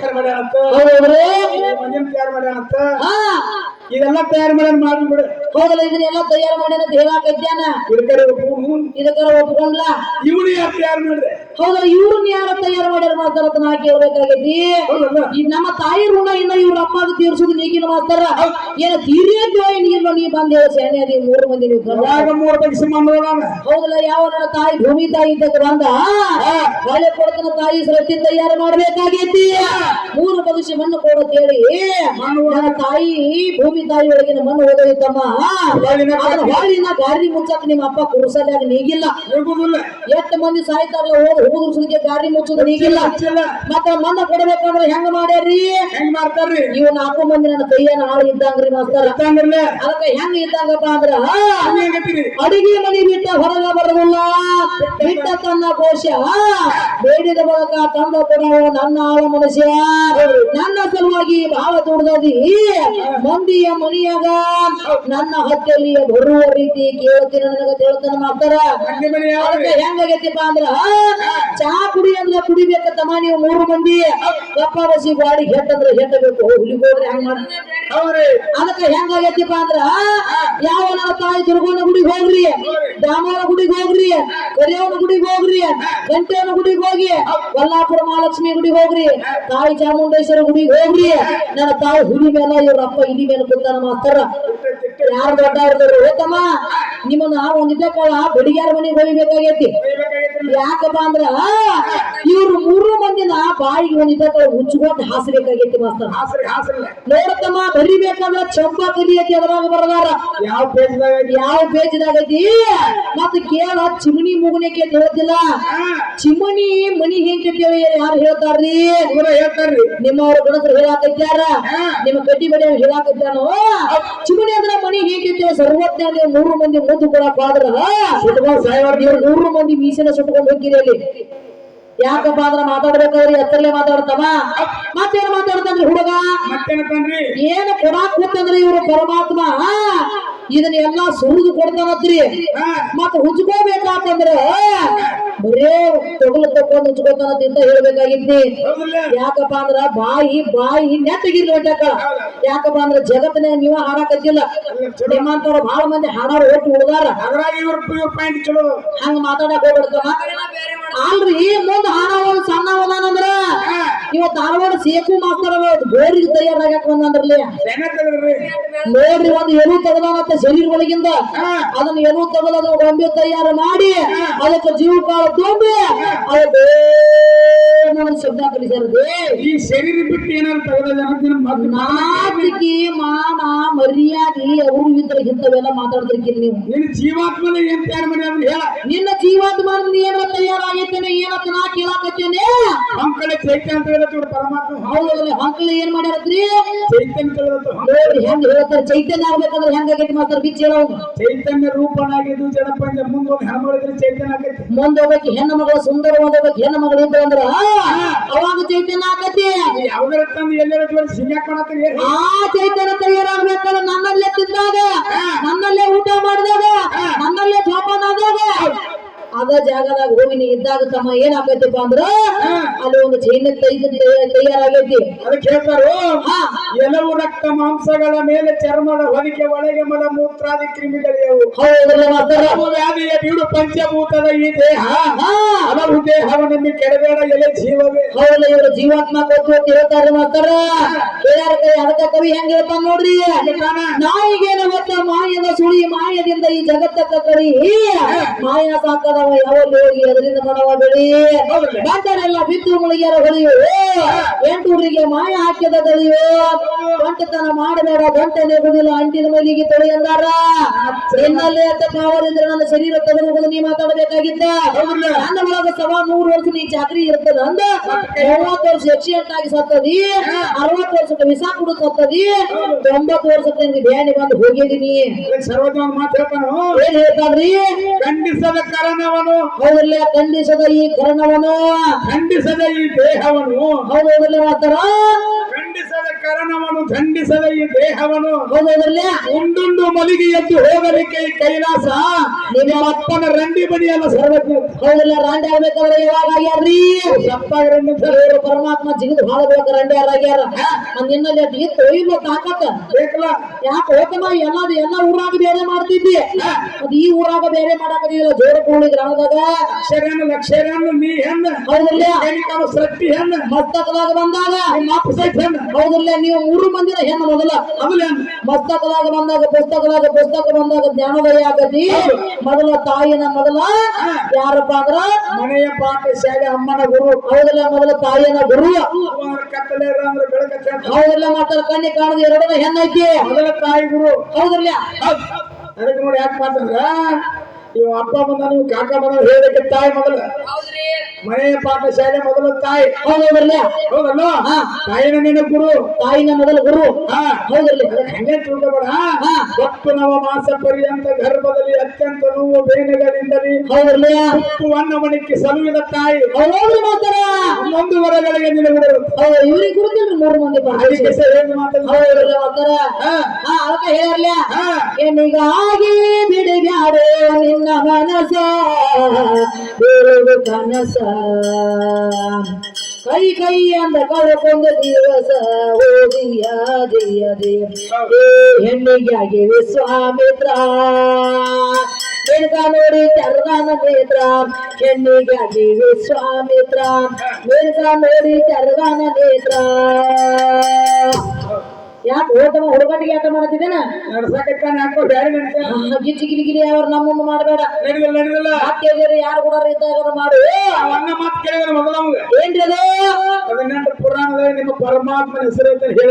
ತಯಾರು ಮಾಡ್ಯಾನಂತ ಹೌದೌದ್ರಿ? ಮಂದಿನ ತಯಾರು ಮಾಡ್ಯಾನಂತ ಹಾ. ಇದೆಲ್ಲ ತಯಾರು ಮಾಡ್ಯಾನ ಮಾಡಿ ಬಿಡು. ಹೌದಲ್ಲ ಇದನ್ನೆಲ್ಲ ತಯಾರು ಮಾಡ್ಯಾನ ಅಂತ ಹೇಳಾಕತ್ಯಾನ ಇದಕ್ಕರೆ ಒಪ್ಪು ಇದಕ್ಕರ ಒಪ್ಕೊಂಡ್ಲ ಇವನು ಯಾರು ತಯಾರು ಮಾಡಿದೆ? ಹೌದಲ್ಲ ಇವ್ರನ್ನ ಯಾರ ತಯಾರು ಮಾಡ್ಯಾರ ಮಾಸ್ತರ ಅಂತ ನಾ ಕೇಳ್ಬೇಕಾಗೈತಿ. ಈಗ ನಮ್ಮ ತಾಯಿ ಋಣ ಇನ್ನ ಇವ್ರ ಅಪ್ಪಗ ತೀರ್ಸುದು ನೀಗಿನ ಮಾಸ್ತರ. ಏನ ತೀರಿಯೋ ನೀಗಿಲ್ಲ ನೀ ಬಂದ ಹೇಳ ಸೇನೆ ಮೂರು ಮಂದಿ ನೀವು ಮೂರು ಬಗ್ಗೆ ಹೌದಲ್ಲ ಯಾವ ನನ್ನ ತಾಯಿ ಭೂಮಿ ತಾಯಿ ಇದ್ದಾಗ ಬಂದ? ಹೊಳೆ ಕೊಡತನ ತಾಯಿ ಸೃಷ್ಟಿ ತಯಾರು ಮಾಡ್ಬೇಕಾಗೈತಿ. ಮೂರು ಭವಿಷ್ಯ ಮಣ್ಣು ಕೊಡತ್ತೇಳಿ ನನ್ನ ತಾಯಿ ಭೂಮಿ ತಾಯಿ ಒಳಗಿನ ಮಣ್ಣು ಅದನ್ನ ಹೊಳಿನ ಗಾಡಿ. ಮುಚ್ಚಕ್ ನಿಮ್ಮ ಅಪ್ಪ ಕುರ್ಸಲ್ಯಾಗ ನೀಗಿಲ್ಲ. ಎಷ್ಟು ಮಂದಿ ಸಾಯ್ತಾರಲ್ಲ ಹೋದ್ ಹೋದ್ರಸಲಿಗೆ ದಾರಿ ಮುಚ್ಚೋದು ಈಗಿಲ್ಲ ಮತ್ತ ಮನ್ನ ಕೊಡಬೇಕಂದ್ರೆ ಹೆಂಗ ಮಾಡ್ಯಾರಿ ಹೆಂಗ್ ಮಾಡ್ತಾರ್ರಿ? ಇವ್ ನಾಲ್ಕು ಮಂದಿ ನನ್ನ ಕೈಯನ್ನ ಆಳು ಇದ್ದಂಗ್ರಿ ಮಾಸ್ತಾರ. ಅದಕ್ಕೆ ಅದಕ್ಕ ಹೆಂಗ ಇದ್ದಂಗಪ್ಪ ಅಂದ್ರ ಅಡಿಗೆ ಮನೆ ಬಿಟ್ಟ ಹೊರಗ ಬರೋದಿಲ್ಲ ಬಿಟ್ಟ ತನ್ನ ಕೋಶ ಬೇಡಿದ ಬಳಕ ತಂದ ಕೊಡವ ನನ್ನ ಆಳ ಮನುಷ್ಯ. ನನ್ನ ಸಲುವಾಗಿ ಭಾವ ದುಡ್ದದಿ ಮಂದಿಯ ಮನಿಯಾಗ ನನ್ನ ಹತ್ಯೆಯಲ್ಲಿ ಬರುವ ರೀತಿ ಕೇಳ್ತೀನಿ ನನಗ ತಿಳ್ತಾನ ಮಾಡ್ತಾರ ಹೆಂಗಾಗೈತಿಪ್ಪ ಅಂದ್ರ ಚಾ ಕುಡಿ ಅಂದ್ರೆ ಕುಡಿಬೇಕತ್ತಮ್ಮ ನೀವು ಮೂರು ಮಂದಿ. ಅಪ್ಪ ಬಸಿ ಗಾಡಿ ಹೆಟ್ಟಂದ್ರೆ ಹೆಟ್ಟಬೇಕು ಹುಲಿಗೋದ್ರೆ ಹೆಂಗ್ ಮಾಡ ಅದಕ್ಕೆ ಹೆಂಗಾಗೈತಿಪ್ಪ ಅಂದ್ರ ಯಾವ ನನ್ನ ತಾಯಿ ದುರ್ಗೋನ ಗುಡಿಗೆ ಹೋಗ್ರಿ. ದಾಮನ ಗುಡಿಗೆ ಹೋಗ್ರಿ. ಕರಿಯವನ ಗುಡಿಗೆ ಹೋಗ್ರಿ. ಗಂಟೆಯವನ ಗುಡಿಗೆ ಹೋಗಿ. ಬಲ್ಲಾಪುರ ಮಹಾಲಕ್ಷ್ಮಿ ಗುಡಿಗೆ ಹೋಗ್ರಿ. ತಾಯಿ ಚಾಮುಂಡೇಶ್ವರ ಗುಡಿಗೆ ಹೋಗ್ರಿ. ನನ್ನ ತಾಯಿ ಹುಲಿ ಮೇಲೆ ಇವ್ರ ಅಪ್ಪ ಇಲಿ ಮೇಲೆ ಕೂತಾನ ಮಾಸ್ತರ. ಯಾರು ದೊಡ್ಡ ಇರ್ತಾರ ಹೋತಮ್ಮ ನಿಮ್ಮನ್ನ ಒಂದಿದ್ದ ಕಾಲ ಬಡಿಗ್ಯಾರ ಮನೆಗೆ ಹೋಗ್ಬೇಕಾಗೈತಿ. ಯಾಕಪ್ಪ ಅಂದ್ರ ಇವ್ರು ಮೂರು ಮಂದಿನ ಬಾಯಿಗೆ ಒಂದಿದ್ದ ಉಚ್ಚಗೊಂಡು ಹುಚ್చుಕೊಂಡು ಹಾಸಬೇಕಾಗೈತಿ ಮಾಸ್ತರ್ ಹಾಸ್ರಿ. ಹಾಸ್ರಲ್ಲ ಬರಿಬೇಕಂದ್ರ ಚಂಪಾ ಕಲಿಯತಿ ಅದ್ರಾಗ ಬರದಾರ. ಯಾವ ಪೇಜ್ದಾಗ ಯಾವ ಪೇಜ್ದಾಗ ಐತಿ? ಮತ್ತ ಕೇಳ ಚಿಮಣಿ ಮುಗುನಕ್ಕೆ ಹೇಳ್ತಿಲ್ಲ ಹಾ. ಚಿಮಣಿ ಮನಿ ಹೆಂಗತಿ ಯಾರು ಹೇಳ್ತಾರ್ರಿ? ಇವ್ರ ಹೇಳ್ತಾರ್ರಿ. ನಿಮ್ಮವ್ರ ಗಣಸರು ಹೇಳಾಕತ್ಯಾರ. ನಿಮ್ಮ ಕಟ್ಟಿ ಬಡಿ ಹೇಳಾಕತ್ಯಾನೋ? ಚಿಮಣಿ ಅಂದ್ರ ಮನಿ ಹೇಗಿರ್ತೇವೆ ಸರ್ವಜ್ಞ ಮೂರು ನೂರು ಮಂದಿ ಮುದ್ದು ಕೊಡಕ್ ಹೋದ್ರ. ಸುಟ್ಕೊಂಡು ಸಾಯ್ವಾರ ನೀವು ನೂರು ಮಂದಿ ಮೀಸಿನ ಸುಟ್ಕೊಂಡು ಹೋಗಿರಿ ಅಲ್ಲಿ? ಯಾಕಪ್ಪ ಅಂದ್ರ ಮಾತಾಡ್ಬೇಕಾದ್ರೆ ಎತ್ತರಲ್ಲೇ ಮಾತಾಡ್ತಾವ? ಮತ್ತೇನ್ ಮಾತಾಡ್ತಂದ್ರೆ ಹುಡುಗ? ಏನು ಏನ್ ಕೊಡಾಕ್ ಕೂತಂದ್ರೆ ಇವ್ರು ಪರಮಾತ್ಮ? ಇದನ್ನ ಎಲ್ಲಾ ಸುರಿದು ಕೊಡ್ತಾನತ್ರಿ. ಮತ್ತ ಹುಚ್ಕೋಬೇಕಾತಂದ್ರ ಬರೇ ತೊಗಲು ತಕೊಂಡ್ ಹುಚ್ಕೋತಾನತ್ ಅಂತ ಹೇಳ್ಬೇಕಾಗಿದ್ದಿ ಯಾಕಪ್ಪ ಅಂದ್ರ ಬಾಯಿ ಬಾಯಿ ನೆಟ್ಟಗಿರ್ಲಿ ಹೊಂಟಕ್ಕ ಯಾಕಪ್ಪ ಅಂದ್ರ ಜಗತ್ತಿನ ನೀವ ಹಾಡಾಕತ್ತಿಲ್ಲ. ನಿಮ್ಮಂತವ್ರ ಬಹಳ ಮಂದಿ ಹಾಡಾರ ಒಟ್ಟು ಹುಡುಗಾರ ಹಂಗ ಮಾತಾಡಕ್ ಹೋಗ್ಬಿಡ್ತಾನ. ಅಲ್ರಿ ಮುಂದ ಹಾಡ ಸಣ್ಣವದಾನಂದ್ರ ಹಾ. ಇವ ಧಾರವಾಡ ಸೇಕು ಮಾಸ್ತರ ಬೋರಿಗೆ ತಯಾರಾಗಕ್ ಹೆಂಗ ತೆಗದ್ರಿ ನೋಡ್ರಿ ಒಂದು ಎಲು ತೆಗದಾನತ್ತ ಶರೀರ ಒಳಗಿಂದ ಅದನ್ನ ಎಲು ತೆಗೆದ ಗೊಂಬೆ ತಯಾರು ಮಾಡಿ ಅದಕ್ಕೆ ಜೀವಕಾಲ ತುಂಬಿ ಅದು ಬೇರೆ ಶಬ್ದ ಕಲಿಸಿರದೆ ಈ ಶರೀರ ಬಿಟ್ಟು ಏನಾದ್ರು ತೆಗದ ನಾಚಿಕೆ ಮಾನ ಮರ್ಯಾದೆ ಅವರು ಇದ್ರೆ ಇಂಥವೆಲ್ಲ ಮಾತಾಡ್ತಿರ್ತೀರಿ ನೀವು. ನಿನ್ನ ಜೀವಾತ್ಮನ ಏನ್ ತಯಾರು ಮಾಡಿ ಹೇಳ. ನಿನ್ನ ಜೀವಾತ್ಮ ಏನ ಏನಂತ ನಾ ಕೇಳಾಕತ್ತೇನೆ ಚೈತ್ಯ ಅಂತ ಪರಮಾತ್ಮ ಹೌದಲ್ಲ ಏನ್ ಮಾಡ್ಯಾರತ್ರಿ? ಚೈತನ್ಯ ನೋಡಿ ಹೆಂಗ್ ಹೇಳ್ತಾರೆ? ಚೈತನ್ಯ ಆಗ್ಬೇಕಂದ್ರೆ ಹೆಂಗಾಗೈತಿ ಮಾತಾಡ್ ಬಿಚ್ಚ ಹೇಳೋದು ಚೈತನ್ಯ ರೂಪನಾಗಿದ್ದು ಜನಪಂಚ ಮುಂದೊಂದು ಹೆಣ್ಮಳಿದ್ರೆ ಚೈತನ್ಯ ಆಗೈತಿ. ಮುಂದೆ ಹೋಗ್ಬೇಕು ಹೆಣ್ಣು ಮಗಳು ಸುಂದರ ಹೋಗ್ಬೇಕು ಹೆಣ್ಣು ಮಗಳು ಇದ್ದು ಹಾ ಅವಾಗ ಚೈತನ್ಯ ಆಗತ್ತೆ. ಯಾವ್ದಾರ ತಂದು ಎಲ್ಲಾರ ಜೋಡಿ ಮಾಡತ್ತೀರಿ ಆ ಚೈತನ್ಯ ತಯಾರಾಗ್ಬೇಕಂದ್ರೆ ಅದ ಜಾಗದಾಗ ಹೋಗಿ ಇದ್ದಾಗ ತಮ್ಮ ಏನಾಗತ್ತಪ್ಪ ಅಂದ್ರ ಅಲ್ಲಿ ಒಂದು ಚೈನ ತಯಾರಾಗೈತಿ. ಅದಕ್ಕೆ ಹೇಳ್ತಾರೋ? ಎಲ್ಲವೂ ರಕ್ತ ಮಾಂಸಗಳ ಮೇಲೆ ಚರ್ಮದ ಹೊಲಿಕೆ ಒಳಗೆ ಮಲ ಮೂತ್ರಾದಿ ಕ್ರಿಮಿಗಳಿಯವು. ಅವು ವ್ಯಾಧಿಯ ಬೀಡು ಪಂಚಭೂತದ ಈ ದೇಹ ಹಲವು ದೇಹವನ್ನು ಕೆಡಬೇಡ ಎಲೆ ಜೀವವೇ. ಹೌದಲ್ಲ ಇವರು ಜೀವಾತ್ಮ ಕೊಟ್ಟು ಅಂತ ಹೇಳ್ತಾರೆ ಮಾಸ್ತರ. ಹೇಳ್ಯಾರ ಕೈ ಅದಕ್ಕ ಕವಿ ಹೆಂಗ ಹೇಳ್ತಾನ ನೋಡ್ರಿ. ನಾಯಿಗೇನ ಗೊತ್ತ ಮಾಯದ ಸುಳಿ ಮಾಯದಿಂದ ಈ ಜಗತ್ತಕ್ಕ ಕರಿ. ಮಾಯ ಸಾಕದವ ಅದರಿಂದ ಮಾಡವ ಬೆಳಿ ಬಂದರೆಲ್ಲ ಬಿದ್ದು ಮುಳುಗಿಯರ ಹೊಳಿಯು ಎಂಟೂರಿಗೆ ಮಾಯ ಹಾಕಿದ ದಳಿಯು ಗಂಟತನ ಮಾಡಬೇಡ ಗಂಟನೆ ನೆಗುದಿಲ್ಲ ಅಂಟಿನ ಮೈಲಿಗೆ ತೊಳಿ ಎಂದಾರ ನಿನ್ನಲ್ಲಿ ಅಂತ ಕಾವಲಿದ್ರೆ ನನ್ನ ಶರೀರ ತೆಗೆದು ನೀ ಮಾತಾಡಬೇಕಾಗಿದ್ದ. ನನ್ನ ಒಳಗ ಸವಾ ನೂರು ವರ್ಷ ನೀ ಚಾಕ್ರಿ ಇರ್ತದ ಅಂದ. ಮೂವತ್ತು ವರ್ಷ ಎಕ್ಸಿಡೆಂಟ್ ಆಗಿ ಸತ್ತದಿ ಅರವತ್ತು ವರ್ಷಕ್ಕೆ ವಿಸಾ ಕುಡು ಸತ್ತದಿ. ತೊಂಬತ್ತು ವರ್ಷಕ್ಕೆ ಬ್ಯಾನಿ ಬಂದು ಹೋಗಿದ್ದೀನಿ. ಸರ್ವಜ್ಞ ಮಾತು ಹೇಳ್ತಾನು? ಏನ್ ಹೇಳ್ತಾನ್ರಿ? ಖಂಡಿಸದ ಕರಣವನು ಹೌದಲ್ಲ? ಖಂಡಿಸದ ಈ ಕರ್ಣವನ್ನು ಖಂಡಿಸದ ಈ ದೇಹವನ್ನು ಹೌದಲ್ಲ ಮಾತಾರ? ಕರಣವನ್ನು ದಂಡಿಸದ ಈ ದೇಹವನ್ನು ಒಂದೊಂದು ಮಲಿಗೆ ಎದ್ದು ಹೋಗಲಿಕ್ಕೆ ಈ ಕೈಲಾಸ. ನಿಮ್ಮ ಅಪ್ಪನ ರಂಡಿ ಬಡಿಯನ್ನು ಸರ್ವಜ್ಞ. ಹೌದಲ್ಲ ರಾಂಡಿ ಆಗ್ಬೇಕಾದ್ರೆ ಯಾವಾಗ ಆಗ್ಯಾರ್ರಿ. ಪರಮಾತ್ಮ ಜಿಗಿದು ಹಾಳಬೇಕ ರಂಡಿ ಆಗ್ಯಾರ. ನಿನ್ನಲ್ಲಿ ಅದು ಇತ್ತು ಇಲ್ಲ ತಾಕತ್ತ ಬೇಕಲ್ಲ ಯಾಕೆ ಹೋಗಮ್ಮ ಎಲ್ಲಾದು ಎಲ್ಲ ಊರಾಗ ಬೇರೆ ಮಾಡ್ತಿದ್ದಿ. ಅದು ಈ ಊರಾಗ ಬೇರೆ ಮಾಡಾಕದಿಲ್ಲ ಜೋಡ ಕೂಳಿ ಗ್ರಾಮದಾಗ. ಅಕ್ಷರನ್ನು ಲಕ್ಷರನ್ನು ನೀ ಹೆಣ್ಣ. ಹೌದಲ್ಲ. ಸೃಷ್ಟಿ ಹೆಣ್ಣ. ಮಸ್ತಕದಾಗ ಬಂದಾಗ. ನಿಮ್ಮ ಅಪ್ಪ ಸಹಿತ ಹೆಣ್ಣ. ಹೌದಲ್ಲ. ನೀವು ಮೂರು ಮಂದಿನ ಹೆಣ್ಣು ಮೊದಲ. ಆಮೇಲೆ ಮಸ್ತಕದಾಗ ಬಂದಾಗ ಪುಸ್ತಕದಾಗ ಪುಸ್ತಕ ಬಂದಾಗ ಜ್ಞಾನೋದಯ ಆಗತಿ. ಮೊದಲ ತಾಯಿನ ಮೊದಲ. ಯಾರಪ್ಪ ಅಂದ್ರ? ಮನೆಯ ಪಾಪ ಶಾಲೆ ಅಮ್ಮನ ಗುರು. ಹೌದಲ್ಲ ಮೊದಲ ತಾಯಿನ ಗುರು. ಹೌದಲ್ಲ ಮಾತಾಡ ಕಣ್ಣಿ ಕಾಣದ ಎರಡನ ಹೆಣ್ಣೈತಿ. ಮೊದಲ ತಾಯಿ ಗುರು. ಹೌದಲ್ಲ ಹೌದ್. ಅದಕ್ಕೆ ನೋಡಿ ಯಾಕೆ ಮಾತಂದ್ರ ಇವ್ ಅಪ್ಪ ಬಂದ ನೀವು ಕಾಕ ಬಂದ ಹೇಳಕ್ಕೆ ತಾಯಿ ಮೊದಲ. ಮನೆಯ ಪಾಠ ಶಾಲೆ ಮೊದಲ ತಾಯಿ. ಹೌದಲ್ಲ ಹೌದಲ್ಲ. ತಾಯಿನ ನಿನ್ನ ಗುರು. ತಾಯಿನ ಮೊದಲ ಗುರು. ಹೌದಲ್ಲ ಹೆಂಗೆ ತಿಳ್ಕೊಬೇಡ. ಹಾ. ಒತ್ತು ನವ ಮಾಸ ಪರ್ಯಂತ ಗರ್ಭದಲ್ಲಿ ಅತ್ಯಂತ ನೋವು ಬೇನೆಗಳಿಂದಲೇ ಹೌದಲ್ಲ ಹುಟ್ಟುವನ್ನ ಮನಕ್ಕೆ ಸಲುವಿನ ತಾಯಿ. ಮಾತಾರ ಒಂದು ವರಗಳಿಗೆ ಇವ್ರಿಗೆ ಗುರುತಿಲ್ರಿ ಮೂರು ಮಂದಿ ಅದಕ್ಕೆ ಸರ್ ಏನು ಮಾತಾಡ. ಅದಕ್ಕೆ ಹೇಳಲ್ಲ ನಿನ್ನ ಮನಸ ಕನಸ? ಕೈ ಕೈ ಅಂದ ಕಳ್ಕೊಂಡ ದಿವಸ ಓದಿಯ ದಿಯ ದಿಯ ಏ ಹೆಣ್ಣಿಗಾಗಿ ವಿಶ್ವಾಮಿತ್ರ ಮೆಣಕ ನೋಡಿ ಚರ್ದಾನ ನೇತ್ರ ಹೆಣ್ಣಿಗಾಗಿ ವಿಶ್ವಾಮಿತ್ರ ಮೆಣಕ ನೋಡಿ ಚರ್ದಾನ ನೇತ್ರ ಯಾಕೆ ಓದಮ್ಮ ಹುಡುಗಾಟಿಗೆ ಯಾಕೆ ಮಾಡುತ್ತಿದ್ದೇನೆ ನಡ್ಸಕತ್ತಾನೆ ಯಾಕೋ ಬ್ಯಾರೆ ನಡ್ಸ. ಗಿಚ್ಚಿ ಗಿಲಿ ಗಿಲಿ ಅವ್ರ ನಮ್ಮನ್ನು ಮಾಡಬೇಡ. ನಡೆದಿಲ್ಲ ನಡೆದಿಲ್ಲ ಯಾರು ಕೂಡ ಇದ್ದಾಗ ಮಾಡು. ಅವನ್ನ ಮಾತು ಕೇಳಿದ್ರೆ ಮೊದಲ ನಮ್ಗೆ. ಏನ್ರಿ ಅದು? ನಿಮ್ಮ ಪರಮಾತ್ಮನ ಹೆಸರು ಅಂತ ಹೇಳಿ.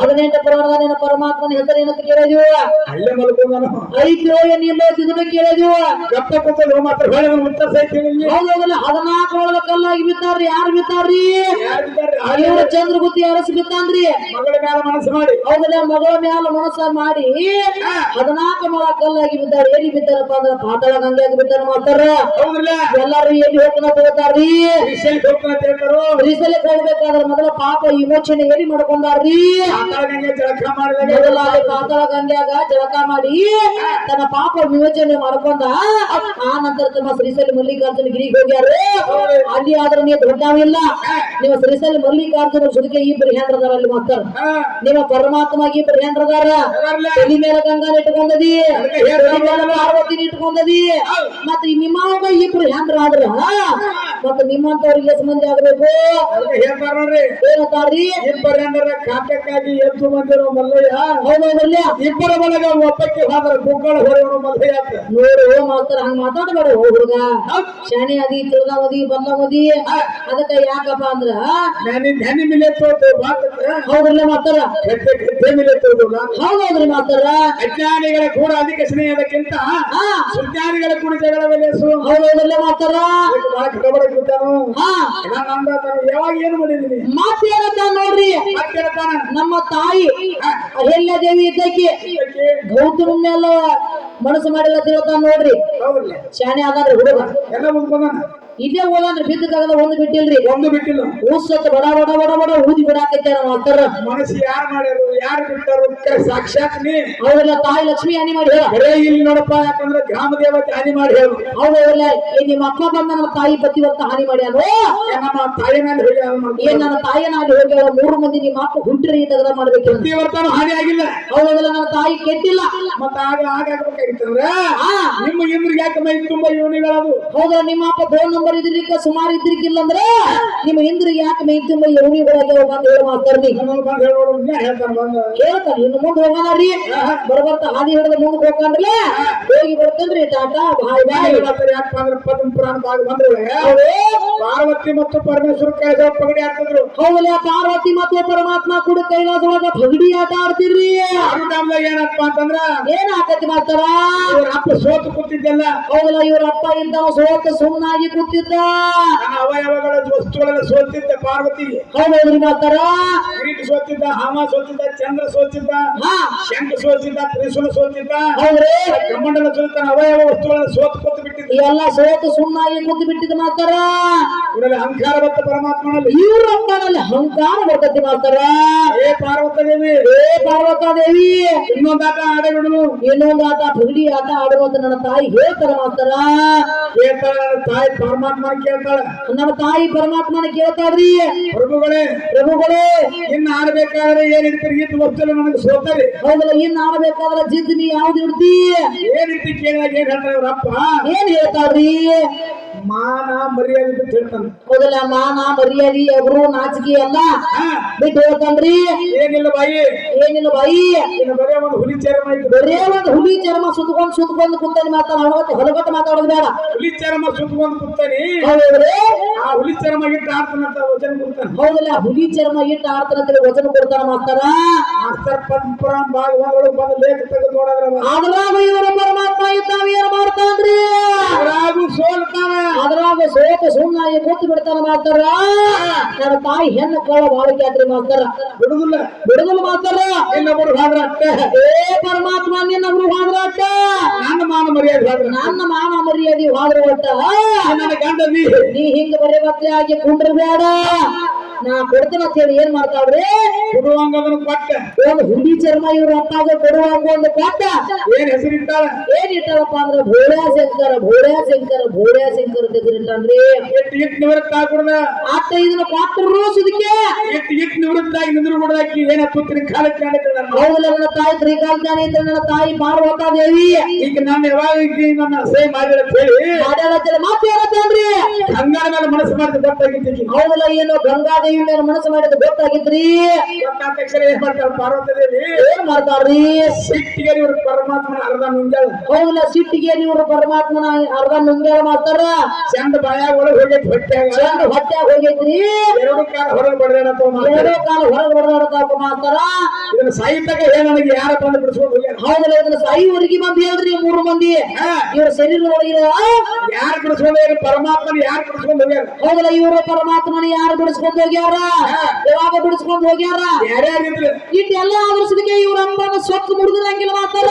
ಹದಿನೆಂಟು ಪುರಾಣದ ಪರಮಾತ್ಮನ ಹೆಸರು ಏನಂತ ಕೇಳಿದ್ವು ಅಲ್ಲೇ ಮಲ್ಕೊಂಡನು ಐದು ಏನಿಲ್ಲ ಇದನ್ನು ಕೇಳಿದ್ವು ಗಪ್ಪ ಕೂತಲು ಮಾತ್ರ ಹೊಳೆ ಉತ್ತರ ಸಹಿತ ಇಲ್ಲಿ ಹೌದೌದಲ್ಲ ಹದಿನಾಲ್ಕು ಒಳಗ ಕಲ್ಲಾಗಿ ಬಿತ್ತಾರ್ರಿ ಯಾರು ಬಿತ್ತಾರ್ರಿ ಇವ್ರ ಚಂದ್ರಗುತ್ತಿ ಅರಸಿ ಬಿತ್ತಾನ್ರಿ ಮಗಳ ಮೇಲೆ ಮನಸ್ಸು ಮಾಡಿ. ಹೌದಲ್ಲ ಮಗಳ ಮ್ಯಾಲ ಮನಸ್ಸ ಮಾಡಿ. ಹದಿನಾಲ್ಕು ಮೊಳ ಕಲ್ಲಾಗಿ ಬಿದ್ದಾರ ಎಲ್ಲಿ ಬಿದ್ದಾರಪ್ಪ ಅಂದ್ರ ಪಾತಾಳ ಗಂಗೆಯಾಗಿ ಬಿದ್ದಾರ ಮಾಡ್ತಾರ ಎಲ್ಲಾರು ಎಲ್ಲಿ ಅಂತ ಹೇಳ್ತಾರು? ಶ್ರೀಸಲಕ್ಕೆ ಹೋಗ್ಬೇಕಾದ್ರ ಮೊದಲ ಪಾಪ ವಿಮೋಚನೆ ಎಲ್ಲಿ ಮಾಡ್ಕೊಂಡಾರ್ರಿ? ಪಾತಳ ಗಂಗ್ಯಾಗ ಜಳಕ ಮಾಡಿ ತನ್ನ ಪಾಪ ವಿಮೋಚನೆ ಮಾಡ್ಕೊಂಡ ಆ ನಂತರ ತಮ್ಮ ಶ್ರೀಶೈಲ ಮಲ್ಲಿಕಾರ್ಜುನ ಗಿರಿಗೆ ಹೋಗ್ಯಾರು. ಅಲ್ಲಿ ಆದ್ರೆ ನೀವು ದೊಡ್ಡವಿಲ್ಲ ನೀವು ಶ್ರೀಶೈಲ ಮಲ್ಲಿಕಾರ್ಜುನ ಜೊತೆಗೆ ಈ ಹೆಂಡ್ರದಾರ ಅಲ್ಲಿ ಮಾಸ್ತರ ನಿಮ್ಮ ಪರಮಾತ್ಮ ಈ ಅದರ್ಲೆ ತಲೆ ಮೇಲೆ ಗಂಗಾನ ಇಟ್ಕೊಂಡದಿ. ಈ ಪಾರ್ವತಿನ ಇಟ್ಕೊಂಡದಿ. ಮತ್ತೆ ನಿಮ್ಮವಾಗ ಇಬ್ರು ಹೆಂಡ್ರಾದ್ರ? ಮತ್ತ ನಿಮ್ಮಂತವ್ರಿಗೆ ಮಂದಿ ಆಗ್ಬೇಕು. ಅದಕ್ಕೆ ಇಬ್ಬರ ಖಾತಕ್ಕಾಗಿ ಕಾಟಕ್ಕಾಗಿ ಎದ್ದು ಬಂದಿರೋ ಮಲ್ಲಯ್ಯ. ಹೌದೌದಲ್ಲ ಇಬ್ಬರ ಬಳಗ ಒಪ್ಪಕ್ಕೆ ಹೋದ್ರ ಗುಗ್ಗಳ ಹೊರೆಯೋಣ ಮಲ್ಲಯ್ಯ ನೋಡು ಮಾಸ್ತರ್ ಹಂಗ ಮಾತಾಡಬೇಡ ಓ ಹುಡುಗ. ಶಾಣೆ ಅದಿ ತಿಳ್ದಾವದಿ ಬಂದವದಿ ಅದಕ್ಕ ಯಾಕಪ್ಪ ಅಂದ್ರ? ನಾನಿನ್ ನೆನೆ ಮಿಲೆ ಹೌದ್ರಲ್ಲ ಮಾತಾರ ಮಿಲೆ ತೋದಲ್ಲ ಹೌದೌದ್ರಿ ಮಾಸ್ತರ? ಅಜ್ಞಾನಿಗಳ ಕೂಡ ಅಧಿಕ ಸ್ನೇಹದಕ್ಕಿಂತ ಸುಜ್ಞಾನಿಗಳ ಕೂಡ ಜಗಳ ಮೇಲೆ ಹೌದೌದ್ರಲ್ಲ ಮಾತಾರ ಬಹಳ ಕಡಬಡ ಕೂತಾನು? ನಾನು ಯಾವಾಗ ಏನು ಮಾಡಿದೀನಿ ಮಾತೇನಂತ ನೋಡ್ರಿ. ನಮ್ಮ ತಾಯಿ ಅಹಲ್ಯ ದೇವಿ ಇದ್ದಕ್ಕೆ ಗೌತಮ ಮೇಲೆ ಮನಸ್ಸು ಮಾಡಿಲ್ಲ ತಿಳ್ತಾನ ನೋಡ್ರಿ. ಶಾನೆ ಆಗಾದ್ರೆ ಅದಾನ್ರಿ ಹುಡುಗ. ಎಲ್ಲ ಮುಗ್ಕೊಂಡಾನ ಅಂದ್ರೆ ಬಿದ್ದ ತಗದ ಒಂದು ಬಿಟ್ಟಿಲ್ರಿ? ಒಂದು ಬಿಟ್ಟಿಲ್ಲ. ಊಸತ್ ಬಡ ಬಡ ಬಡ ಬಡ ಊದಿ ನಮ್ಮ ಮಾಸ್ತರ ಮನಸ್ಸು ಯಾರು ಮಾಡ್ಯಾರು ಯಾರು ಬಿಟ್ಟರು ಸಾಕ್ಷಾತ್ ನೀ. ಅವರೆಲ್ಲ ತಾಯಿ ಲಕ್ಷ್ಮಿ ಹಾನಿ ಮಾಡಿ ಹೇಳ. ಬರೇ ಇಲ್ಲಿ ನೋಡಪ್ಪ ಯಾಕಂದ್ರೆ ಗ್ರಾಮ ದೇವತೆ ಹಾನಿ ಮಾಡಿ ಹೇಳು. ಏ ನಿಮ್ಮ ಅಪ್ಪ ಬಂದ ನಮ್ಮ ತಾಯಿ ಪತಿವಂತ ಹಾನಿ ಮಾಡ್ಯಾನು ಏ ನಮ್ಮ ತಾಯಿ ಮೇಲೆ ಹೇಳಿ ಏನ್ ನನ್ನ ತಾಯಿನ ಅಲ್ಲಿ ಹೋಗಿ ಮೂರು ಮಂದಿ ನಿಮ್ಮ ಅಪ್ಪ ಹುಟ್ಟಿರಿ ತಗದ ಮಾಡ್ಬೇಕು ಪ್ರತಿವರ್ತನೂ ಹಾನಿ ಆಗಿಲ್ಲ. ಹೌದಲ್ಲ ನನ್ನ ತಾಯಿ ಕೆಟ್ಟಿಲ್ಲ. ಮತ್ತ ಆಗ ಆಗಾಗ್ಬೇಕಾಗಿತ್ತಂದ್ರ ಹಾ ನಿಮ್ಮ ಇಂದ್ರಿಗೆ ಯಾಕೆ ಮೈ ತುಂಬಾ ಯೋನಿಗಳದು? ಹೌದಾ ನಿಮ್ಮ ಅಪ್ಪ ಫೋನ್ ನಂಬರ್ ಇದ್ರಿಕ ಸುಮಾರು ಇದ್ರಿಕಿಲ್ಲ ಅಂದ್ರೆ ನಿಮ್ಮ ಹಿಂದ್ರಿ ಯಾಕೆ ಮೈ ತುಂಬ ಎವಣಿಗಳಾಗಿ ಒಳಗೆ ಹೇಳಿ ಬಂದು ಹೇಳ್ತಾನೆ ಇನ್ನು ಮುಂದೆ ಹೋಗೋಣ ರೀ. ಬರ್ಬರ್ತ ಹಾದಿ ಹಿಡಿದ ಮುಂದೆ ಹೋಗ್ತಾನ್ರಲ್ಲ? ಹೋಗಿ ಬರ್ತೇನ್ರಿ ತಾತ? ಬಾಯ್ ಪದ್ಮ ಪುರಾಣ ಭಾಗ ಬಂದ್ರೆ? ಪಾರ್ವತಿ ಮತ್ತು ಪರಮೇಶ್ವರ ಕೈದ ಪಗಡಿ ಹಾಕಿದ್ರು. ಹೌದಲ್ಲ ಪಾರ್ವತಿ ಮತ್ತು ಪರಮಾತ್ಮ ಕೂಡ ಕೈಲಾಸ ಒಳಗ ಪಗಡಿ ಆಟ ಆಡ್ತಿರ್ರಿ. ಅರುಣಾಮ್ದಾಗ ಏನಪ್ಪ ಅಂತಂದ್ರ? ಏನ್ ಆಕತಿ ಮಾಡ್ತಾರ ಇವ್ರ ಅಪ್ಪ ಸೋತು ಕೂತಿದ್ದಲ್ಲ. ಹೌದಲ್ಲ ಇವ್ರ ಅಪ್ಪ ಇಂದ ಸೋತ ಸುಮ್ಮನಾಗಿ ಕೂತಿದ್ದ. ಅವಯವಗಳ ವಸ್ತುಗಳೆಲ್ಲ ಸೋತಿದ್ದ ಪಾರ್ವತಿಗೆ. ಹೌದೌದ್ರಿ ಮಾಡ್ತಾರ ಬೆಂಕಿ ಸೋತಿದ್ದ ಹಾಮ ಸೋತಿದ್ದ ಚಂದ್ರ ಸೋತಿದ್ದ ಹಾ. ಶಂಕ ಸೋತಿದ್ದ ತ್ರಿಶೂಲ ಸೋತಿದ್ದ ಕಮಂಡಲ ಸೋತಿದ್ದ ಅವಯವ ವಸ್ತುಗಳನ್ನ ಸೋತು ಕೊತ್ತು ಬಿಟ್ಟಿದ್ದ. ಎಲ್ಲ ಸೋತು ಸುಮ್ಮನಾಗಿ ಕೊತ್ತು ಬಿಟ್ಟಿದ್ದು ಮಾತಾರ. ಇವರಲ್ಲಿ ಅಹಂಕಾರ ಬತ್ತ ಪರಮಾತ್ಮನಲ್ಲಿ. ಇವ್ರಪ್ಪನಲ್ಲಿ ಅಹಂಕಾರ ಬರ್ತದೆ ಮಾತಾರ. ಏ ಪಾರ್ವತ ದೇವಿ ಏ ಪಾರ್ವತಾದೇವಿ. ಇನ್ನೊಂದಾಟ ಆಡಬಿಡುನು ಇನ್ನೊಂದು ಆಟ ಪಗಡಿ ಆಟ ಆಡುವಂತ ನನ್ನ ತಾಯಿ ಹೇಳ್ತಾರ ಮಾತಾರ. ಕೇಳ್ತಾಳೆ ನನ್ನ ತಾಯಿ ಪರಮಾತ್ಮನ ಕೇಳ್ತಾಳ. ನನ್ನ ತಾಯಿ ಪರಮಾತ್ಮನ ಕೇಳ್ತಾಳ್ರಿ. ಪ್ರಭುಗಳೇ. ಪ್ರಭುಗಳೇ. ಇನ್ನು ಆಡ್ಬೇಕಾದ್ರೆ ಏನ್ ಇಡ್ತೀರಿ ನನಗೆ ಸೋತಾರೆ. ಹೌದಲ್ಲ ಇನ್ ಆಡಬೇಕಾದ್ರ ಜಿದ್ ನೀ ಯಾವ್ದು ಇಡ್ತಿ ಏನ್ ಇಡ್ತಿ ಕೇಳಿದಾಗ ಏನ್ ಹೇಳ್ತಾರೆ ಅವ್ರಪ್ಪ ಏನ್ ಹೇಳ್ತಾರ್ರಿ ಮಾನ ಮರ್ಯಾದೆ ಬಿಟ್ಟು ಹೇಳ್ತಾನೆ. ಮಾನಾ ಮಾನ ಮರ್ಯಾದಿ ಎಬ್ರು ನಾಚಿಕೆ ಅಲ್ಲ. ಬಿಟ್ಟು ಹೇಳ್ತಾನ್ರಿ. ಏನಿಲ್ಲ ಬಾಯಿ. ಏನಿಲ್ಲ ಬಾಯಿ. ಇನ್ನು ಬರೇ ಒಂದು ಹುಲಿ ಚರ್ಮ ಐತಿ ಬರೇ ಒಂದು ಹುಲಿ ಚರ್ಮ ಸುತ್ಕೊಂಡು ಸುತ್ಕೊಂಡು ಕುಂತಾನೆ ಮಾತಾಡ ಹೊರಗಟ್ಟು ಹೊರಗಟ್ಟು ಮಾತಾಡೋದು ಬೇಡ. ಹುಲಿ ಚರ್ಮ ಸುತ್ತಕೊಂಡು ಕುಂತಾನೆ ಹೌದ್ರಿ? ಆ ಹುಲಿ ಚರ್ಮ ಇಟ್ಟು ಅಂತ ವಚನ ಕೊಡ್ತಾನೆ. ಹೌದಲ್ಲ ಹುಲಿ ಚರ್ಮ ಇಟ್ಟು ಅಂತ ವಚನ ಕೊಡ್ತಾನೆ ಮಾತಾರ ಮಾಸ್ತರ್ ಪಂಪುರಾಣ ಭಾಗವತಗಳು ಬಂದು ಲೇಖ ತೆಗೆದು ನೋಡಿದ್ರೆ ಅದ್ರಾಗ ಇವರ ಪರಮಾತ್ಮ ಇದ್ದಾವೆ ಏನ್ ಮಾಡ್ತಾನ್ರಿ? ಅದ್ರಾಗೂ ಸೋಲ್ತಾನ ಅದ್ರಾಗ ಸೋತ ಸುಣ್ಣಾಗಿ ಕೂತು ಬಿಡ್ತಾನ ಮಾಸ್ತರ ನನ್ನ ತಾಯಿ ಹೆಣ್ಣು ಕಳ್ಳ ಬಾಳಿಕೆ ಆತ್ರಿ ಮಾಸ್ತರ ಬಿಡುದಿಲ್ಲ ಬಿಡುಗಲು ಮಾಸ್ತರ ಇನ್ನೊಬ್ಬರು ಹಾದ್ರ ಅಷ್ಟೇ ಏ ಪರಮಾತ್ಮ ನಿನ್ನವರು ಹೋದ್ರ ಅಟ್ಟ ನನ್ನ ಮಾನ ಮರ್ಯಾದೆ ಹಾದ್ರ ನನ್ನ ಮಾನ ಮರ್ಯಾದೆ ಹೋದ್ರ ಒಟ್ಟ ನನ್ನ ಗಂಡ ನೀ ನೀ ಹಿಂಗ ಬರೀ ಮತ್ತೆ ಆಗಿ ಕುಂಡ್ರ ಬೇಡ ನಾ ಕೊಡ್ತೇನೆ ಅಂತ ಹೇಳಿ ಏನ್ ಮಾಡ್ತಾವ್ರಿ ಕೊಡುವಂಗ ಅದನ್ನು ಕೊಟ್ಟ ಒಂದು ಹುಲಿ ಚರ್ಮ ಇವ್ರ ಅಪ್ಪಾಗ ಕೊಡುವಂಗ ಒಂದು ಕೊಟ್ಟ ಏನ್ ಹೆಸರಿಟ್ಟಾಳ ಏನ್ ಇಟ್ಟಾರಪ್ಪ ಅಂದ್ರೆ ಭೋಳ್ಯಾ ಶಂಕರ ಭೋಳ್ಯಾ ಶಂಕರ ಭೋಳ್ಯಾ ಶಂಕರ ನಿವೃತ್ತ ಆಗ್ಬಿಡ್ದ? ಆತ ಇದನ್ನ ಕೊಟ್ಟರು ಸುದಕ್ಕೆ ಇಟ್ಟು ಇಟ್ಟು ನಿವೃತ್ತ ಆಗಿ ನಿಂದ್ರು ಬಿಡದಾಕಿ ಏನ ಕಾಣಕ್ಕೆ ನನ್ನ ಹೌದಲ್ಲ ನನ್ನ ತಾಯಿ ಇದ್ರೆ ನನ್ನ ತಾಯಿ ಪಾರ್ವತಾ ದೇವಿ. ಈಗ ನಾನು ಯಾವಾಗ ಈಗ ನನ್ನ ಸೇ ಹೇಳಿ? ಮಾಡ್ಯಾಳತ್ತಲ್ಲ ಮಾತು ಏನತ್ತೇನ್ರಿ ಗಂಗಾಳ ಮೇಲೆ ಮನಸ್ಸು ಮಾಡಿದ ಗೊತ್ತಾಗಿತ್ತು ಈಕಿ. ಹೌದಲ್ಲ ಏನು ಗಂಗಾದೇವಿ ಮೇಲೆ ಮನಸ್ಸು ಮಾಡಿದ ಗೊತ್ತಾಗಿದ್ರಿ? ಗೊತ್ತಾದ ಏನ್ ಪಾರ್ವತ ದೇವಿ? ಏನ್ ಮಾಡ್ತಾರ್ರಿ ಸಿಟ್ಟಿಗೆ ಇವ್ರ ಪರಮಾತ್ಮನ ಅರ್ಧ ಹೌದಲ್ಲ ಸಿಟ್ಟಿಗೆ ನೀವು ಪರಮಾತ್ಮನ ಅರ್ಧ ನುಂಗ್ಯಾಳ ಮಾಡ್ತಾರ? ಚಂದ ಬಾಯಾಗ ಒಳಗೆ ಹೋಗೈತಿ ಹೊಟ್ಯಾಗ ಚಂದ ಹೊಟ್ಯಾಗ ಹೋಗೈತ್ರಿ ಎರಡು ಕಾಲ ಹೊರಗೆ ಬಡ್ದೇನಪ್ಪ ಎರಡೋ ಕಾಲ ಹೊರಗೆ ಹೊಡೆದಾಡತಾಪ ಮಾಡ್ತಾರ ಇದನ್ನ ಸಾಹಿತ್ಯಕ್ಕೆ ಹೇಳ ನನಗೆ ಯಾರ ಬಂದು ಬಿಡಿಸ್ಕೊಂಡು ಹೋಗ್ಯಾರ? ಹೌದಲ್ಲ ಇದನ್ನ ಸಾಯಿವರೆಗೆ ಮಂದಿ ಹೇಳ್ರಿ ಮೂರು ಮಂದಿ. ಹಾ, ಇವ್ರ ಶರೀರದೊಳಗೆ ಯಾರು ಬಿಡಿಸ್ಕೊಂಡು ಪರಮಾತ್ಮನ ಯಾರು ಬಿಡಿಸ್ಕೊಂಡು ಹೋಗ್ಯಾರ ಹೌದಲ್ಲ ಇವರು ಪರಮಾತ್ಮನ ಯಾರು ಬಿಡಿಸ್ಕೊಂಡು ಹೋಗ್ಯಾರ ಯಾವಾಗ ಬಿಡಿಸ್ಕೊಂಡು ಹೋಗ್ಯಾರ ಯಾರ್ಯಾರಿದ್ರು ಇಟ್ಟೆಲ್ಲ ಆದರ್ಶದಕ್ಕೆ ಇವ್ರ ಅಂಬನ ಸ್ವತ್ತು ಮುಡಿದ್ರಂಗಿಲ್ಲ ಮಾತಾರ.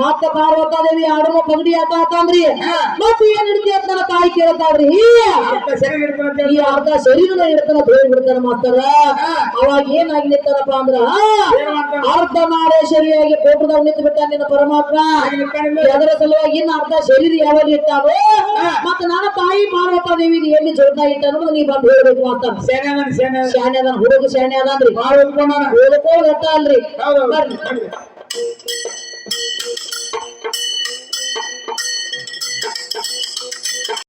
ಮತ್ತ ಮತ್ತ ಪಾರ್ವತಾದೇವಿ ಆಡಮ ಪಗಡಿ ಆತ ಅಂದ್ರಿ. ಮತ್ತೆ ಏನ್ ಹಿಡ್ತಿ ಅಂತ ನನ್ನ ತಾಯಿ ಕೇಳ್ತಾಳ್ರಿ ಈ ಅರ್ಧ ಶರೀರದ ಇಡ್ತಾನ ದೇವ್ ಬಿಡ್ತಾನ ಮಾತಾರ. ಅವಾಗ ಏನಾಗ್ಲಿತ್ತಾರಪ್ಪ ಅಂದ್ರ? ಅರ್ಧ ನಾಳೆ ನಾಡೇಶ್ವರಿಯಾಗಿ ಕೋಟದಾಗ ನಿಂತು ಬಿಟ್ಟ ನಿನ್ನ ಪರಮಾತ್ಮ. ಅದರ ಸಲುವಾಗಿ ಇನ್ನ ಅರ್ಧ ಶರೀರ ಯಾವಾಗ ಇಟ್ಟಾವೋ ಮತ್ತ ನನ್ನ ತಾಯಿ ಪಾರ್ವತಾ ದೇವಿಗೆ ಎಲ್ಲಿ ಜೋಡ್ತಾ ಇಟ್ಟ ಅನ್ನೋದು ನೀ ಬಂದು ಹೇಳ್ಬೇಕು ಮಾಸ್ತರ ಸೇನೆ ಅದನ್ ಸೇನೆ ಶಾಣೆ ಅದಾನ ಹುಡುಗ ಶಾಣೆ ಅದಾನ್ರಿ. ಬಾಳ ಓದ್ಕೊಂಡಾನ ಓದಕೋ ಗಟ್ಟ ಅಲ್ರಿ ಹೌದು. ಬರ್ರಿ.